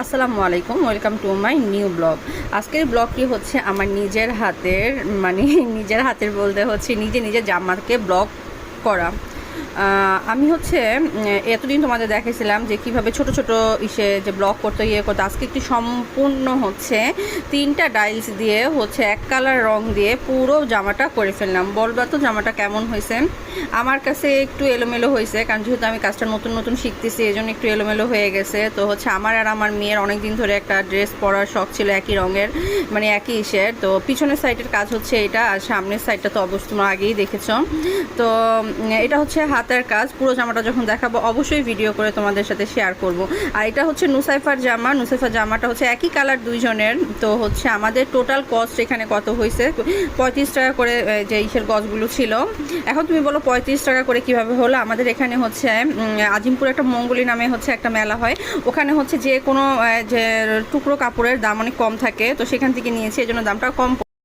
আসসালামু আলাইকুম, welcome to my new blog. আজকের ব্লগটি হচ্ছে আমার নিজের হাতের মানে নিজের হাতের বলতে হচ্ছে নিজে নিজের জামারকে ব্লগ করা। আমি হচ্ছে এতদিন তোমাদের দেখেছিলাম যে কীভাবে ছোট ছোট ইসে যে ব্লগ করতে ইয়ে করতে, আজকে একটি সম্পূর্ণ হচ্ছে তিনটা ডাইলস দিয়ে হচ্ছে এক কালার রং দিয়ে পুরো জামাটা করে ফেললাম। বলবা তো জামাটা কেমন হয়েছে? আমার কাছে একটু এলোমেলো হয়েছে, কারণ যেহেতু আমি কাজটা নতুন নতুন শিখতেছি এই জন্য একটু এলোমেলো হয়ে গেছে। তো হচ্ছে আমার আর আমার মেয়ের অনেক দিন ধরে একটা ড্রেস পরার শখ ছিল একই রঙের মানে একই ইসের। তো পিছনের সাইডের কাজ হচ্ছে এটা, আর সামনের সাইডটা তো অবশ্য তোমরা আগেই দেখেছ। তো এটা হচ্ছে হাতের কাজ। পুরো জামাটা যখন দেখাবো, অবশ্যই ভিডিও করে তোমাদের সাথে শেয়ার করব। আর এটা হচ্ছে নুসাইফার জামা। নুসাইফার জামাটা হচ্ছে একই কালার দুইজনের। তো হচ্ছে আমাদের টোটাল কস্ট এখানে কত হয়েছে পঁয়ত্রিশ টাকা করে যে ইসের গছগুলো ছিল। এখন তুমি বলো পঁয়ত্রিশ টাকা করে কীভাবে হলো? আমাদের এখানে হচ্ছে আজিমপুর একটা মঙ্গলি নামে হচ্ছে একটা মেলা হয়। ওখানে হচ্ছে যে কোনো যে টুকরো কাপড়ের দাম অনেক কম থাকে। তো সেখান থেকে নিয়েছি এই জন্য দামটা কম